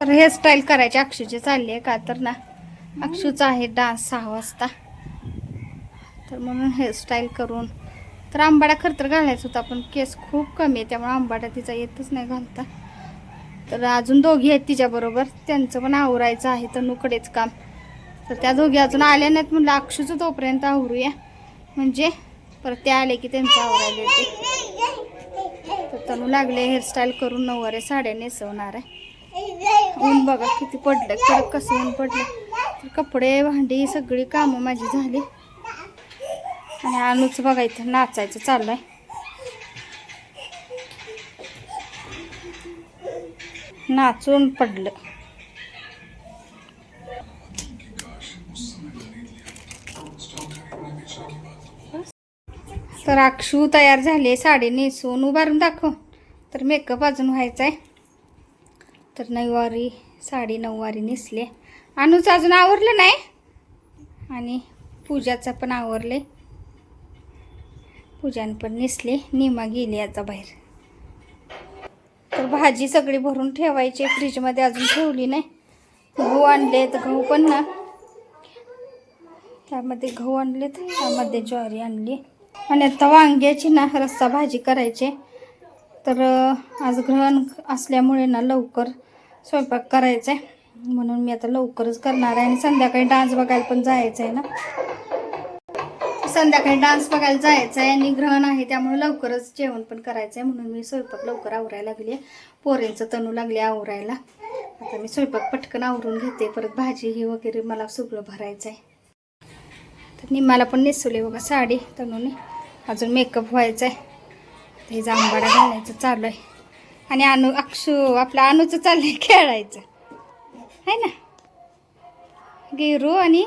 तर हेअरस्टाईल करायची. अक्षूची चालली आहे का तर ना. अक्षूचा आहे डान्स सहा वाजता. तर म्हणून हेअरस्टाईल करून. तर आंबाडा खरं तर घालायचं होता पण केस खूप कमी आहे त्यामुळे आंबाडा तिचा येतच नाही घालता. तर अजून दोघी आहेत तिच्याबरोबर त्यांचं पण आवरायचं आहे तनूकडेच काम. तर त्या दोघी अजून आल्या नाहीत म्हणलं अक्षूचं तोपर्यंत आवरूया. म्हणजे परत ते आले की त्यांचं आवरायला येते. तर तनू लागले हेअरस्टाईल करून नऊवारे साड्या नेसवणार आहे. ऊन बघा किती पडलं कडक कसं ऊन पडलं. तर कपडे भांडी सगळी कामं माझी झाली. आणि अनुच बघा इथं नाचायचं चाललं आहे नाचून पडलं. तर अक्षू तयार झाले साडी नेसून. उभारून दाखव. तर मेकअप अजून व्हायचा आहे तर नऊवारी साडी नऊवारी नेसले. अनुचं अजून आवरलं नाही? आणि पूजाचं पण आवरले. पूजान पण नेसले निमा गेली आता बाहेर. तर भाजी सगळी भरून ठेवायची फ्रीजमध्ये अजून ठेवली नाही. गहू आणले तर गहू पण ना. त्यामध्ये गहू आणलेत त्यामध्ये ज्वारी आणली. आणि आता वांग्याची ना रस्सा भाजी करायची. तर आज ग्रहण असल्यामुळे ना लवकर स्वयंपाक करायचा आहे म्हणून मी आता लवकरच करणार आहे आणि संध्याकाळी डान्स बघायला पण जायचं आहे ना. संध्याकाळी डान्स बघायला जायचं आहे आणि ग्रहण आहे त्यामुळे लवकरच जेवण पण करायचं आहे म्हणून मी स्वयंपाक लवकर आवरायला लागली आहे पोरेंचं तणू लागले आवरायला. आता मी स्वयंपाक पटकन आवरून घेते. परत भाजी ही वगैरे मला सगळं भरायचं आहे तर निम्माला पण नेसवले बघा साडी तणूने अजून मेकअप व्हायचा आहे हे जांबाडा घालायचं चालू आहे. आणि अनु अक्षू आपलं अनुचं चाललंय खेळायचं. आहे ना? गिरू आणि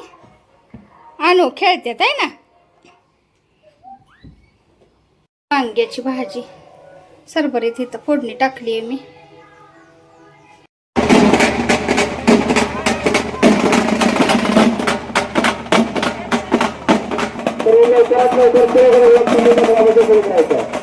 अनु खेळतात आहे ना? वांग्याची भाजी. सरबरीत इथं फोडणी टाकली आहे मी. तृतीय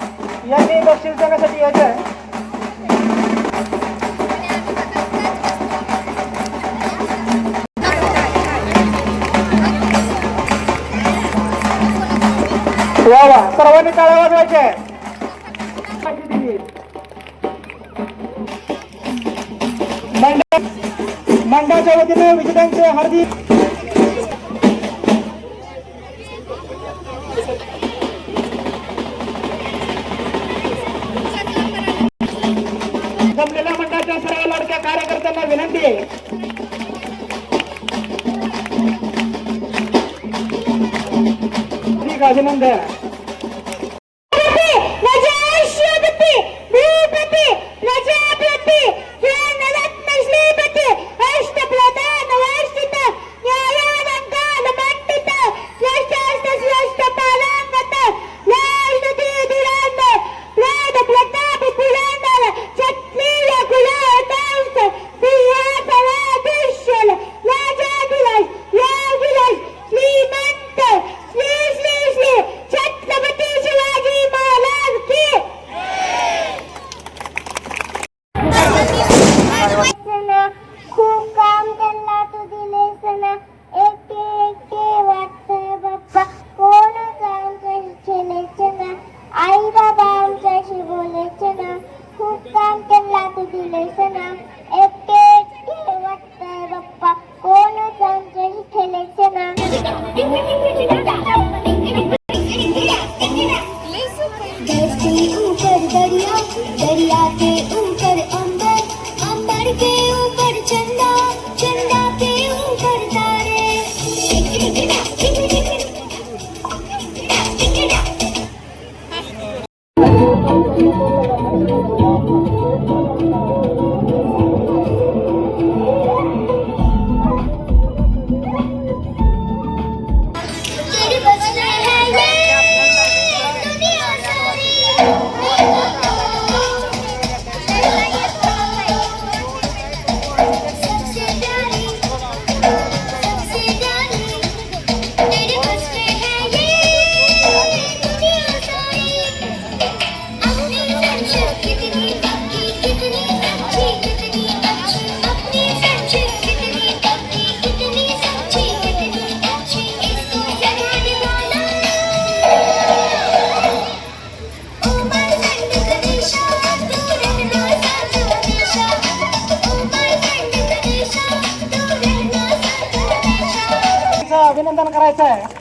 या मी बक्षीस देण्यासाठी यायचं आहे. वा वा. सर्वांनी काळ्या वाजवायचे मंडळाच्या वतीने विजेत्यांचे हार्दिक Ajananda. दरिया दरिया के करायचं आहे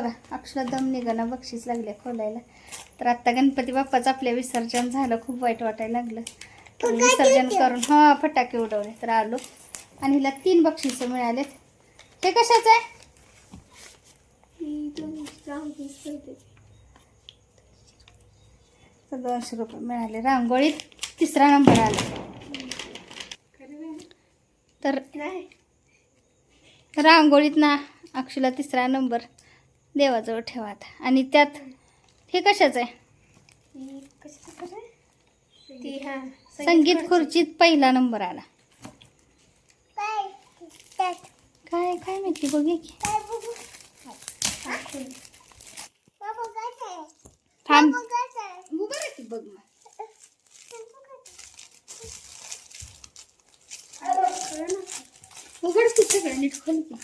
बघा अक्षला दम निघाना बक्षीस लागले खोलायला. तर आता गणपती बाप्पाचं आपल्या विसर्जन झालं खूप वाईट वाटायला लागलं. तर विसर्जन करून हा फटाके उडवले. तर आलो. आणि हिला तीन बक्षिसं मिळालेत. हे कशाचं आहे? तर दोनशे रुपये मिळाले. रांगोळीत तिसरा नंबर आला. तर रांगोळीत ना अक्षुला तिसरा नंबर. देवाजवळ ठेवा आता. आणि त्यात हे कशाचं आहे? संगीत खुर्चीत पहिला नंबर आला. काय काय काय माहिती बघे की काय बघू बाबा काय आहे थांब बाबा काय आहे उभं राहा की बघ मग. उघड की सगळं नीट खोल की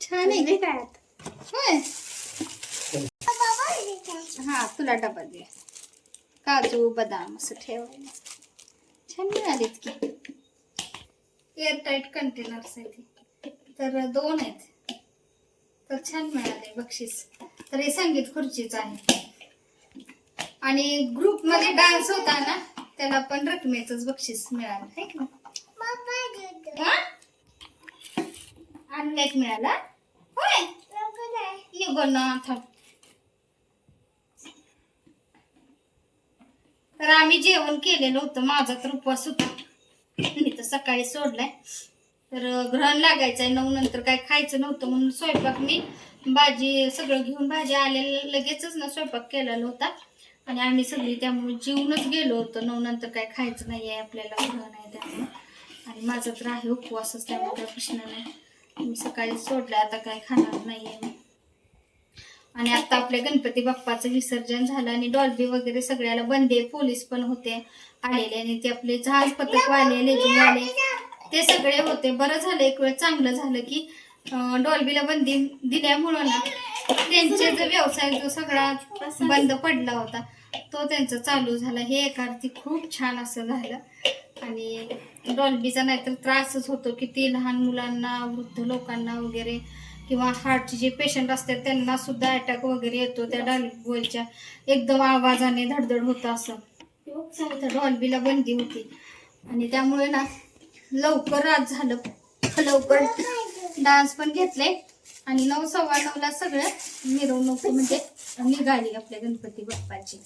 छान आहे काय होय दे काजू बदाम असं ठेवायला छान मिळालीत की. एअरटाईट कंटेनर्स आहेत. तर दोन आहेत. तर छान मिळाले बक्षीस. तर हे संगीत खुर्चीच आहे. आणि ग्रुपमध्ये डान्स होता ना त्याला पण रकमेचंच बक्षीस मिळालं आहे का? आणि एक मिळाला? होय? नको नाही निघो ना थांब तर आम्ही जेवण केलेलं होतं. माझा तर उपवास होता. मी तर सकाळी सोडलाय. तर ग्रहण लागायचंय नऊ नंतर काय खायचं नव्हतं म्हणून स्वयंपाक मी भाजी सगळं घेऊन भाजी आलेलं लगेचच ना स्वयंपाक केलेला होता. आणि आम्ही सगळी त्यामुळे जेवूनच गेलो होतो. नऊ नंतर काय खायचं नाही आहे आपल्याला ग्रहण आहे त्यामुळे. आणि माझा तर आहे उपवासच त्यामुळे प्रश्न नाही. मी सकाळी सोडलाय आता काय खाणार नाहीये मी. आणि आता आपल्या गणपती बाप्पाचं विसर्जन झालं आणि डॉल्बी वगैरे सगळ्याला बंदे पोलीस पण होते आलेले आणि ते आपले जहाज पथकवाले आले ते सगळे होते. बरं झालं एक वेळ चांगलं झालं की डॉल्बीला बंदी दिल्यामुळं ना त्यांचे जो व्यवसाय जो सगळा बंद पडला होता तो त्यांचा चालू झाला. हे एक अर्थी खूप छान असं झालं. आणि डॉल्बीचा नाहीतर त्रासच होतो किती लहान मुलांना वृद्ध लोकांना वगैरे किंवा हार्टचे जे पेशंट असतात त्यांना सुद्धा अटॅक वगैरे येतो त्या डॉल्बीच्या एकदम आवाजाने धडधड होतं असं. डॉल्बीला बंदी होती. आणि त्यामुळे ना लवकर आज झालं. लवकर डान्स पण घेतले आणि नऊ सव्वा नऊला सगळं मिरवणूक म्हणजे निघाली आपल्या गणपती बाप्पाची.